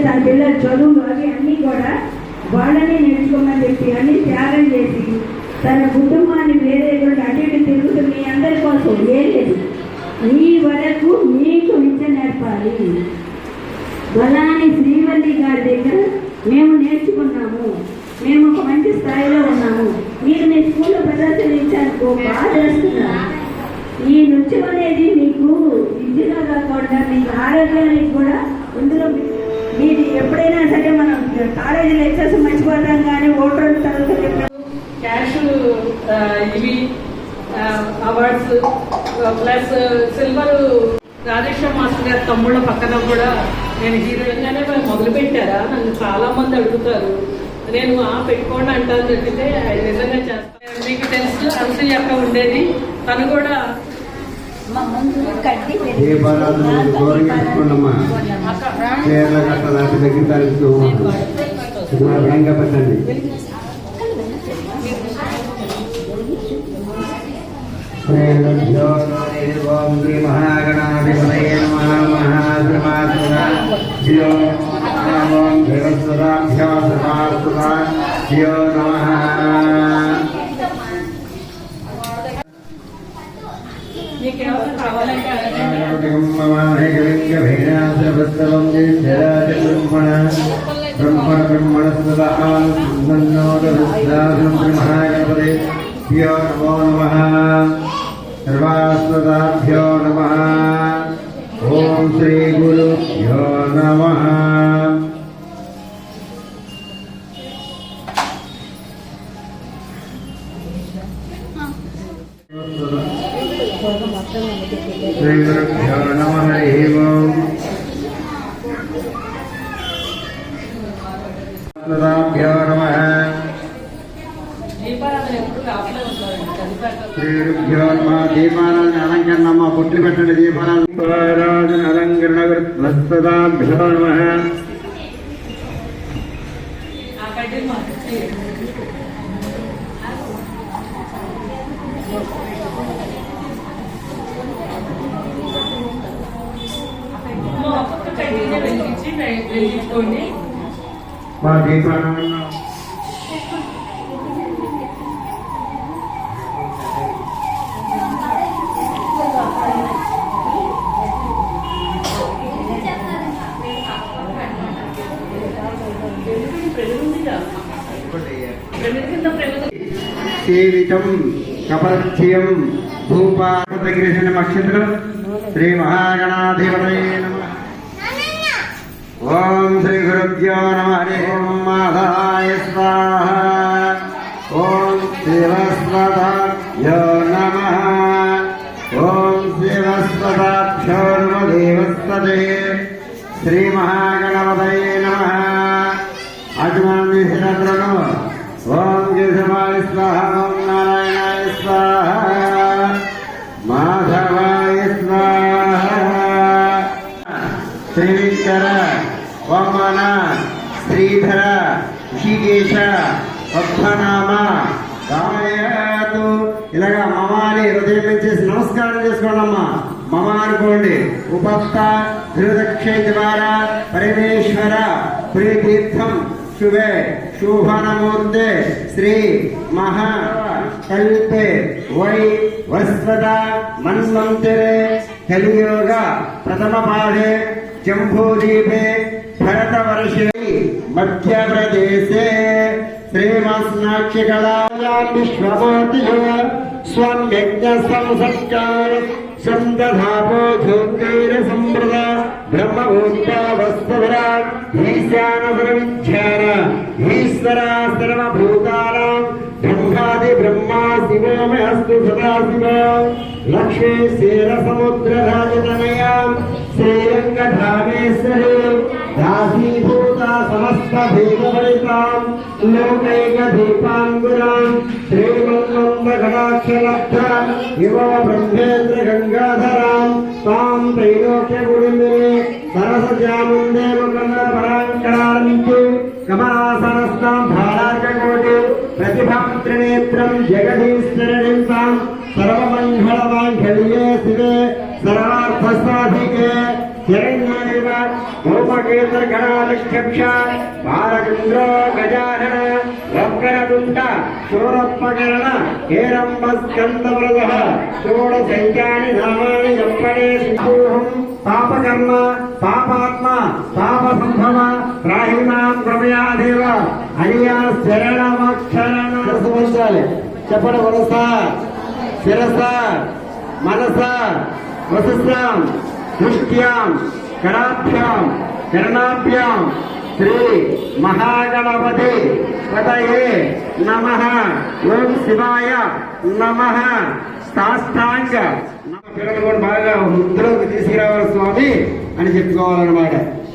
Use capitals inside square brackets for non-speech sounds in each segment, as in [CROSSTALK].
అంటే తన పిల్లల చదువులు అవి అన్నీ కూడా వాళ్ళని నేర్చుకోమని చెప్పి అన్ని త్యాగం చేసి తన కుటుంబాన్ని వేరే అటు ఇటు తిరుగుతూ మీ అందరి కోసం ఏం లేదు. మీ వరకు మీకు విద్య నేర్పాలి. బలాని శ్రీవల్లి గారి దగ్గర మేము నేర్చుకున్నాము. మేము ఒక మంచి స్థాయిలో ఉన్నాము. మీరు మీ స్కూల్లో ప్రదర్శన బాగా చేస్తున్నారు ఈ నృత్యం అనేది మీకు విద్యలో కాకుండా మీకు ఆరోగ్యానికి కూడా ఇందులో మీరు ఎప్పుడైనా సరే మనం కాలేజీ లెక్చర్స్ మర్చిపోతాం కానీ ఓటర్ తరగతి క్యాష్ ఇవి awards plus silver Radheshwara master గారి తమ్ముళ్ళ పక్కన కూడా నేను హీరోయిన్గానే మొదలు పెట్టారా నన్ను చాలా మంది అడుగుతారు. నేను ఆ పెట్టుకోండి అంటాను తప్పితే అది నిజంగా చేస్తాను మీకు తెలుసు అనసూయ అక్క ఉండేది. తను కూడా ఏ బాలాలను ఘోరంగా పెట్టుకోండమ్మా చీరల గట్ట దాటి దగ్గర తరలిస్తూ పెట్టండి ఓం శ్రీ మహాగణాధిపతయే నమః ఓం శ్రీ గురుభ్యో నమ హరి ఓం సదాభ్యో నమ దీపారాధన ఎప్పుడు కాపలే ఉంటారండి చదివాక శ్రీభ్యో నమ దీపారాధన అలంకరణమ్మ పుట్లు పెట్టండి దీపారాధన దీపారాధన అలంకరణ సదాభ్యో నమ ఆ కడ్డీలు మాకు ఇచ్చేయండి. మా ఒక్కొక్క కడ్డీని వెలిగించుకోండి మా సేవితం భూపాతగిరిసిన నక్షత్రం శ్రీ మహాగణాధిపతయే ఓం శ్రీ గురుభ్యో నమ హరి ఓం మాధవాయ స్వాహ ఓం శివస్వతాభ్యో నమ ఓం శివస్వతాభ్యో శ్రీ మహాగణపతయే నమ అజమాని ఓం కేశవాయ స్వాహ ఓం నారాయణాయ స్వాహ మాధవాయ స్వాహ శ్రీకర पागोडे उपस्ता धृतक्षेत्र परमेश्वर प्रीतीर्थम शुभे शुभ नमोदे श्री महा कल्पे वै वस्वदा मन्वंतरे कलियोग प्रथम पाठे जम्बूदीपे भरत वर्षे मध्य प्रदेश श्रीमस्नाक्ष कलाया स्वयं यज्ञ संसत्कार స్వం యజ్ఞ సంసత్కార సందధాపో ధూతేర సంప్రద బ్రహ్మభూతావస్తవరా ఈశాన సర్వవిజ్ఞాన ఈశ్వర సర్వభూతానాం బ్రహ్మాది బ్రహ్మా శివో మే అస్తు సదాశివ లక్ష్మీ క్షీర సముద్ర రాజతనయాం శ్రీరంగధామేశ్వరి దాసీభూత సమస్త భీమఫలితాం లోకైక దీపాంగురాం శ్రీమన్మంద గణాక్షలబ్ధ ఇవ బ్రహ్మేంద్ర గంగాధరాం తాం త్రైలోక్య గుడిమిని సరసజాముందే ముఖంద పరాంకరాళించు కమలాసనస్థం భారాజకోటి ప్రతిభాం త్రినేత్రం జగదీశ్వరణిం తాం సర్వమంగళమాంగళ్యే శివే సర్వార్థసాధికే శరణ్యేవ భౌమకేంద్రగణాలక్షక్ష నామాని జప్పనే సింహూహం పాపకర్మ పాపాత్మ పాప సంభవ రాహిమాం ప్రమయాదేవ అనియా శరణమక్షరణ. సంవత్సరాలు చెప్పడం వరస శిరస మనస వసస్యాం దృష్ట్యాం కరాభ్యాం కర్ణాభ్యాం శ్రీ మహాగణపతి పతయే నమ. ఓం శివాయ నమ. సాష్టాంగ. పిల్లలు కూడా బాగా ముద్రలోకి తీసుకురావాలి స్వామి అని చెప్పుకోవాలన్నమాట.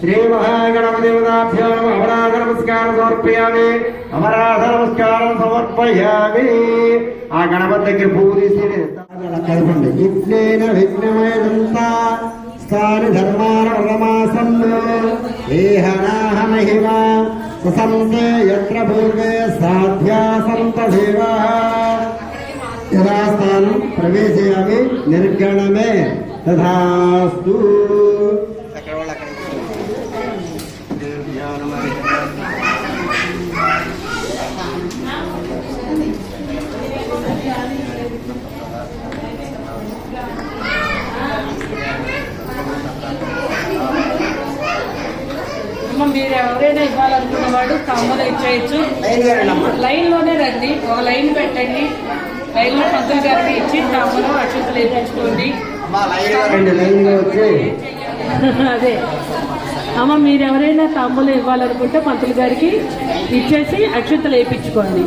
శ్రీ మహాగణపతి పదాభ్యాం నమస్కారం సమర్పయామి. అమరాధ నమస్కారం సమర్పయామి. ఆ గణపతి దగ్గర పువ్వు తీసి కలపండి విఘ్నేన तानि धर्माणमासन् देहनाहमहिमा ससन्ते यत्र पूर्वे साध्या सन्तधीराः यदा स्थानं प्रवेशयामि निर्गणमे तथास्तु। వాడు తాంబూలం ఇచ్చేయచ్చు. లైన్లోనే రండి. ఒక లైన్ పెట్టండి. లైన్లో పంతులు గారికి ఇచ్చి తాంబూలం అక్షతలు వేయించుకోండి [LAUGHS] అదే. అమ్మ మీరు ఎవరైనా తాంబూలం ఇవ్వాలనుకుంటే పంతులు గారికి ఇచ్చేసి అక్షతలు వేయించుకోండి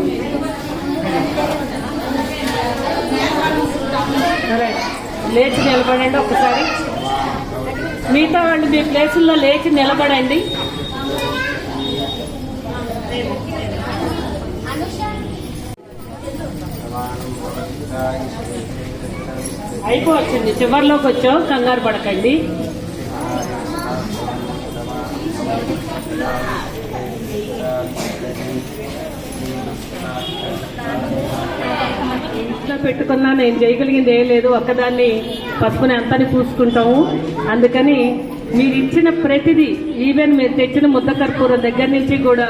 లేచి నిలబడండి ఒకసారి. మిగతా వాళ్ళు మీ ప్లేసుల్లో లేచి నిలబడండి. అయిపోవచ్చింది చివరిలోకి వచ్చాం. కంగారు పడకండి. ఇంట్లో పెట్టుకున్నా నేను చేయగలిగింది ఏం లేదు. ఒక్కదాన్ని పసుపుని అంతని పూసుకుంటాము. అందుకని మీరు ఇచ్చిన ప్రతిదీ ఈవెన్ మీరు తెచ్చిన ముద్ద కర్పూరం దగ్గర నుంచి కూడా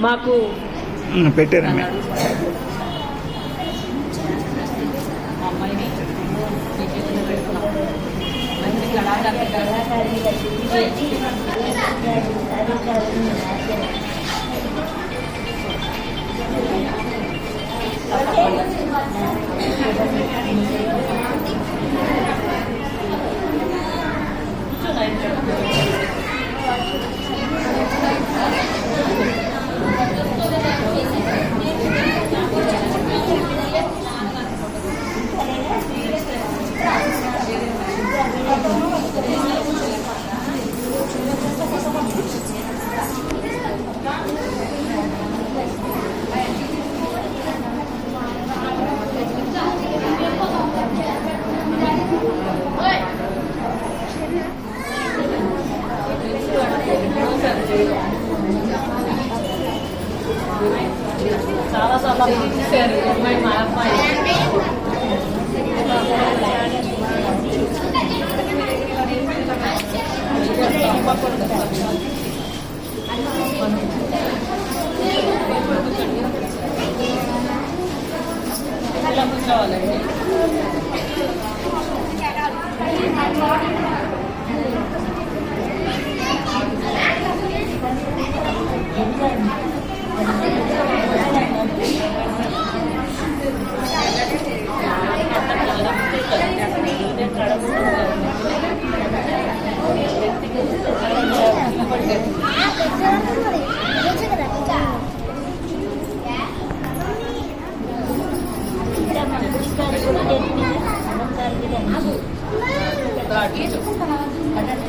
మాకు పెట్టారమ్మ చాలా తీసుకోవాలండి వ్యక్తిగత అమ్మగారు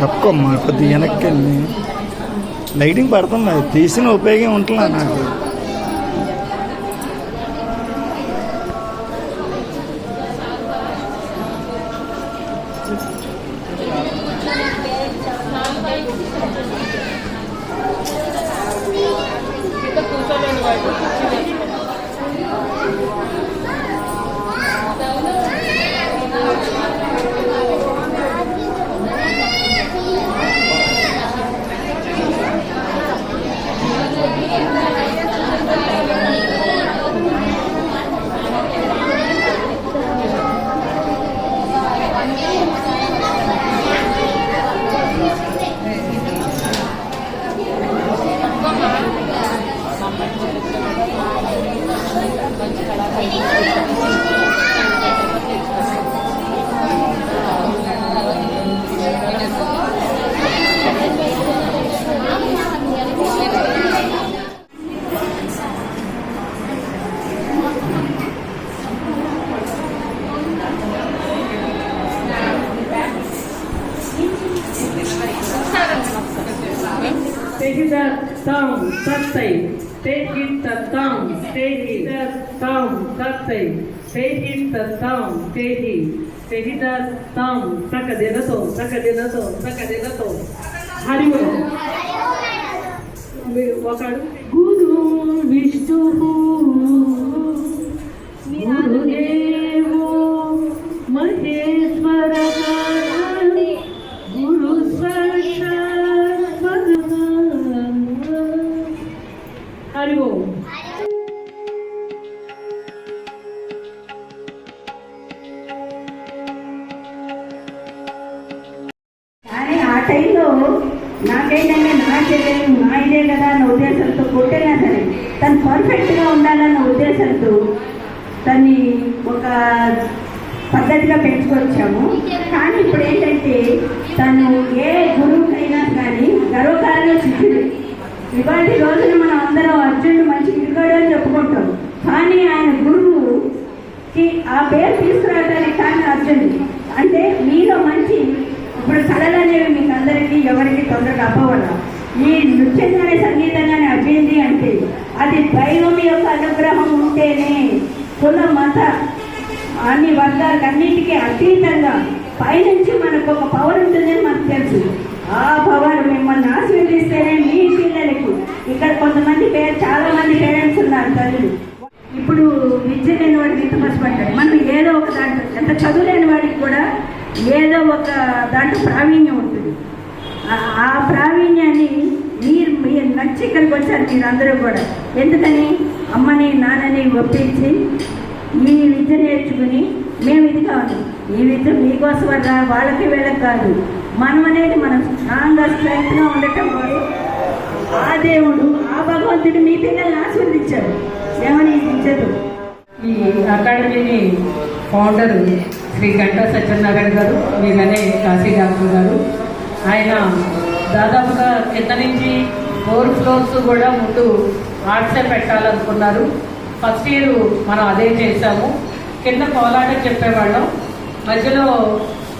తక్కువ కొద్ది వెనక్కి వెళ్ళి. లైటింగ్ పడుతుంది. తీసిన ఉపయోగం ఉంటుందా నాకు. Tehidattam tattai, tehidattam, tehidattam tattai, tehidattam, tehi, tehidattam, sakadinato, sakadinato, sakadinato. Hari ఓం. మీ- ఒకడు గురు విష్ణు గురుదేవో టైంలో నాకేంటంటే నా చెల్లెలు నా ఇదే కదా అన్న ఉద్దేశంతో కొట్టినా సరే తను పర్ఫెక్ట్గా ఉండాలన్న ఉద్దేశంతో తన్ని ఒక పద్ధతిగా పెంచుకొచ్చాము. కానీ ఇప్పుడు ఏంటంటే తను ఏ గురువుకైనా కానీ గర్వకారంలో శిష్యుడు ఇవాటి రోజున మనం అందరం అర్జునుడు మంచి ఇరుగాడు అని చెప్పుకుంటాం. కానీ ఆయన గురువు కి ఆ పేరు తీసుకురావడానికి కానీ అర్జునుడు. అంటే మీలో మంచి ఇప్పుడు కళలు అనేవి మీకు అందరికీ ఎవరికి తొందరగా అవ్వవడం ఈ నృత్యం కానీ సంగీతం కానీ అంటే అది దైవం యొక్క అనుగ్రహం ఉంటేనే కుల మత అన్ని వర్గాలకు అతీతంగా పైనుంచి మనకు ఒక పవర్ ఉంటుందని మనకు తెలుసు. ఆ పవర్ మిమ్మల్ని ఆశీర్దిస్తేనే మీ పిల్లలకు. ఇక్కడ కొంతమంది పేరు చాలా మంది పేరెంట్స్ ఉన్నారు తల్లులు. ఇప్పుడు విద్య లేని వాడికి ఇంత కష్టపడ్డాడు? మనం ఏదో ఒక దాంట్లో ఎంత చదువు లేని వాడికి కూడా ఏదో ఒక దాంట్లో ప్రావీణ్యం ఉంటుంది. ఆ- ప్రావీణ్యాన్ని మీరు మీరు నచ్చి ఇక్కడికి వచ్చారు మీరు అందరూ కూడా. ఎందుకని? అమ్మని నాన్నని ఒప్పించి ఈ విద్య నేర్చుకుని మేము ఇది కావాలి ఈ విద్య మీకోసం వాళ్ళకి వీళ్ళకి కాదు. మనం అనేది మనం స్ట్రాంగ్గా స్ట్రెంగ్గా ఉండటం ఆ దేవుడు ఆ భగవంతుడు మీ పిల్లల్ని ఆశీర్వదించాడు. ఏమని ఇచ్చారు ఈ అకాడమీని ఫౌండర్ శ్రీ గంటా సత్యనారాయణ గారు వీళ్ళనే కాశీ డాక్టర్ గారు. ఆయన దాదాపుగా కింద నుంచి ఫోర్ ఫ్లోర్స్ కూడా ముందు ఆర్ట్సే పెట్టాలనుకున్నారు. ఫస్ట్ ఇయర్ మనం అదే చేసాము కింద కోలాటం చెప్పేవాళ్ళం. మధ్యలో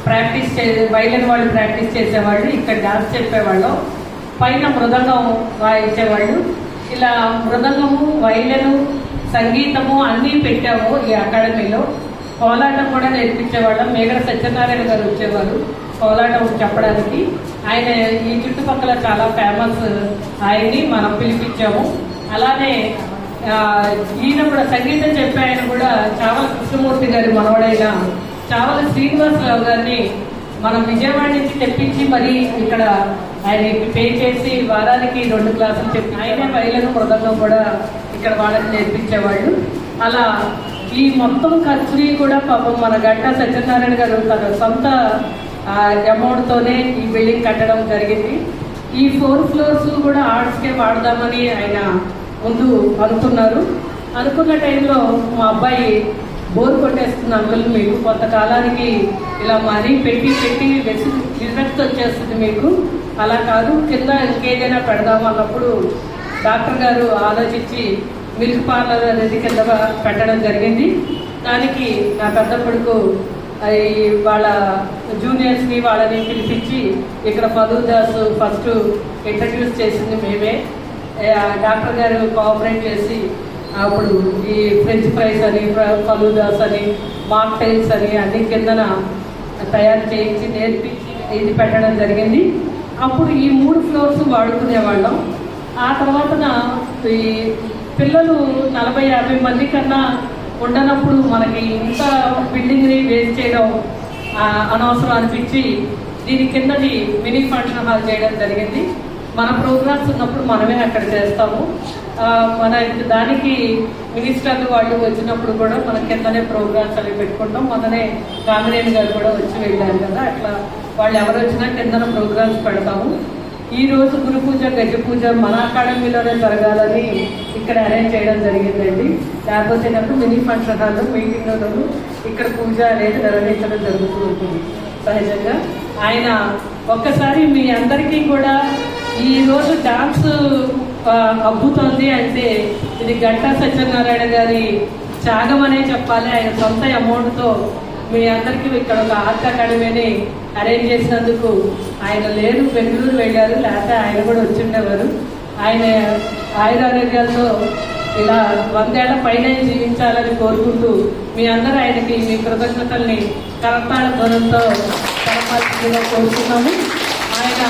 ప్రాక్టీస్ చే వైలిన్ వాళ్ళు ప్రాక్టీస్ చేసేవాళ్ళు ఇక్కడ డాన్స్ చెప్పేవాళ్ళం. పైన మృదంగం వాయించేవాళ్ళు. ఇలా మృదంగము వైలను సంగీతము అన్నీ పెట్టాము ఈ అకాడమీలో. కోలాటం కూడా నేర్పించేవాళ్ళం. మేగడ సత్యనారాయణ గారు వచ్చేవారు కోలాటం చెప్పడానికి. ఆయన ఈ చుట్టుపక్కల చాలా ఫేమస్ ఆయన్ని మనం పిలిపించాము. అలానే ఈయన కూడా సంగీతం చెప్పే ఆయన కూడా చావల కృష్ణమూర్తి గారి మనవడైన చావల శ్రీనివాసరావు గారిని మనం విజయవాడ నుంచి తెప్పించి మరి ఇక్కడ ఆయన పే చేసి వారానికి రెండు క్లాసులు చెప్పి ఆయనే బయలను మృదంగం కూడా ఇక్కడ వాళ్ళకి నేర్పించేవాళ్ళు. అలా ఈ మొత్తం ఖర్చుని కూడా పాపం మన గంటా సత్యనారాయణ గారు తన సొంత అమౌంట్తోనే ఈ బిల్డింగ్ కట్టడం జరిగింది. ఈ ఫోర్ ఫ్లోర్స్ కూడా ఆర్ట్స్కే వాడదామని ఆయన ముందు అనుకున్నారు. అనుకున్న టైంలో మా అబ్బాయి బోర్ కొట్టేస్తుంది అంకుల్ మీకు కొంతకాలానికి ఇలా మనీ పెట్టి పెట్టి రిజెక్ట్ వచ్చేస్తుంది మీకు. అలా కాదు కింద ఇంకేదైనా పెడదాం అన్నప్పుడు డాక్టర్ గారు ఆలోచించి మిల్క్ పార్లర్ అనేది కింద పెట్టడం జరిగింది. దానికి నా పెద్ద కొడుకు ఈ వాళ్ళ జూనియర్స్ని వాళ్ళని పిలిపించి ఇక్కడ మధుదాస్ ఫస్ట్ ఇంట్రడ్యూస్ చేసింది మేమే. డాక్టర్ గారు కోఆపరేట్ చేసి అప్పుడు ఈ ఫ్రెంచ్ ఫ్రైస్ అని ఫలూదాస్ అని మాక్టైల్స్ అని అన్ని కిందన తయారు చేయించి నేర్పించి ఇది పెట్టడం జరిగింది. అప్పుడు ఈ మూడు ఫ్లోర్స్ వాడుకునేవాళ్ళం. ఆ తర్వాత ఈ పిల్లలు నలభై యాభై మంది కన్నా ఉండనప్పుడు మనకి ఇంత బిల్డింగ్ని వేస్ట్ చేయడం అనవసరం అనిపించి దీని కిందది మినీ ఫంక్షన్ హాల్ చేయడం జరిగింది. మన ప్రోగ్రామ్స్ ఉన్నప్పుడు మనమే అక్కడ చేస్తాము. మన దానికి మినిస్టర్లు వాళ్ళు వచ్చినప్పుడు కూడా మన కిందనే ప్రోగ్రామ్స్ అవి పెట్టుకుంటాం. మొన్ననే కామినేని గారు కూడా వచ్చి వెళ్ళారు కదా అట్లా వాళ్ళు ఎవరు వచ్చినా కిందన ప్రోగ్రామ్స్ పెడతాము. ఈ రోజు గురు పూజ గజ పూజ మన అకాడమీలోనే జరగాలని ఇక్కడ అరేంజ్ చేయడం జరిగిందండి. లేకపోతే నాకు మినీ ఫంక్షన్ హాల్ మీటింగ్లోనూ ఇక్కడ పూజ అనేది నిర్వహించడం జరుగుతూ ఉంటుంది. సహజంగా ఆయన ఒక్కసారి మీ అందరికీ కూడా ఈ రోజు డాన్స్ అబ్బుతోంది అంటే ఇది గంటా సత్యనారాయణ గారి త్యాగం అనే చెప్పాలి. ఆయన సొంత అమౌంట్తో మీ అందరికీ ఇక్కడ ఒక ఆర్ట్ అకాడమీని అరేంజ్ చేసినందుకు ఆయన లేరు బెంగళూరు వెళ్ళారు లేకపోతే ఆయన కూడా వచ్చిండేవారు. ఆయన ఆయురారోగ్యాలతో ఇలా వందేళ్ళ పైన జీవించాలని కోరుకుంటూ మీ అందరూ ఆయనకి మీ కృతజ్ఞతల్ని కరపాల ధ్వనంతో కరపాల్సిందిగా కోరుకున్నాము ఆయన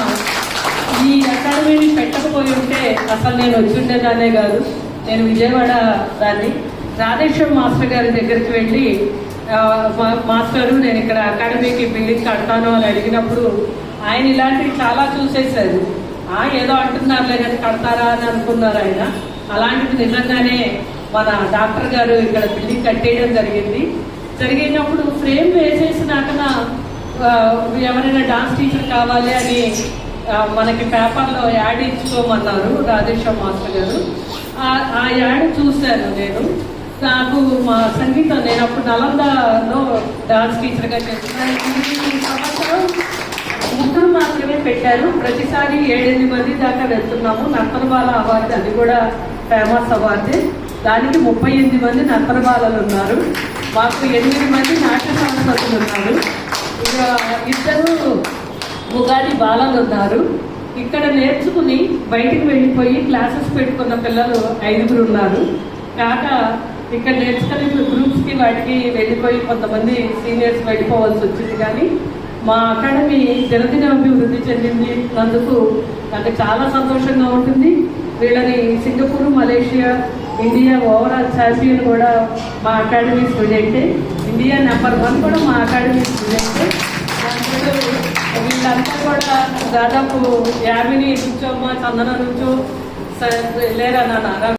ఈ అకాడమీని పెట్టకపోయి ఉంటే అసలు నేను వచ్చిండేదానే కాదు. నేను విజయవాడ దాన్ని. రాధేశ్వర్ మాస్టర్ గారి దగ్గరికి వెళ్ళి మాస్టరు నేను ఇక్కడ అకాడమీకి బిల్డింగ్ కడతాను అని అడిగినప్పుడు ఆయన ఇలాంటివి చాలా చూసేశారు. ఆ ఏదో అంటున్నారులే కానీ కడతారా అని అనుకున్నారు ఆయన. అలాంటిది నిజంగానే మన డాక్టర్ గారు ఇక్కడ బిల్డింగ్ కట్టేయడం జరిగింది. జరిగినప్పుడు ఫ్రేమ్ వేసేసినాక ఎవరైనా డాన్స్ టీచర్ కావాలి అని మనకి పేపర్లో యాడ్ ఇచ్చుకోమన్నారు రాధేశ్వర్ మాస్టర్ గారు. ఆ- ఆ యాడ్ చూశాను నేను. నాకు మా సంగీతం నేను అప్పుడు నలందలో డాన్స్ టీచర్గా చేస్తున్నాను ఈ సంవత్సరం ముగ్గురు మాత్రమే పెట్టారు. ప్రతిసారి ఏడెనిమిది మంది దాకా వెళ్తున్నాము. నర్తనబాల అవార్డు అది కూడా ఫేమస్ అవార్డు. దానికి ముప్పై ఎనిమిది మంది నర్తనబాలలు ఉన్నారు. మాకు ఎనిమిది మంది నాట్య సంస్థలు ఉన్నారు. ఇక ఇద్దరు ఉగాది బాలలు ఉన్నారు. ఇక్కడ నేర్చుకుని బయటికి వెళ్ళిపోయి క్లాసెస్ పెట్టుకున్న పిల్లలు ఐదుగురు ఉన్నారు. కాక ఇక్కడ నేర్చుకుని గ్రూప్స్కి వాటికి వెళ్ళిపోయి కొంతమంది సీనియర్స్ వెళ్ళిపోవాల్సి వచ్చింది. కానీ మా అకాడమీ దినదిన అభివృద్ధి చెందింది. అందుకు నాకు చాలా సంతోషంగా ఉంటుంది. వీళ్ళని Singapore Malaysia India overall champion కూడా మా అకాడమీ స్టూడెంటే ఇండియా నెంబర్ వన్ కూడా మా అకాడమీ స్టూడెంటే వీళ్ళంతా కూడా దాదాపు యామిని నుంచో మా చందన నుంచో లేరా నాన్న?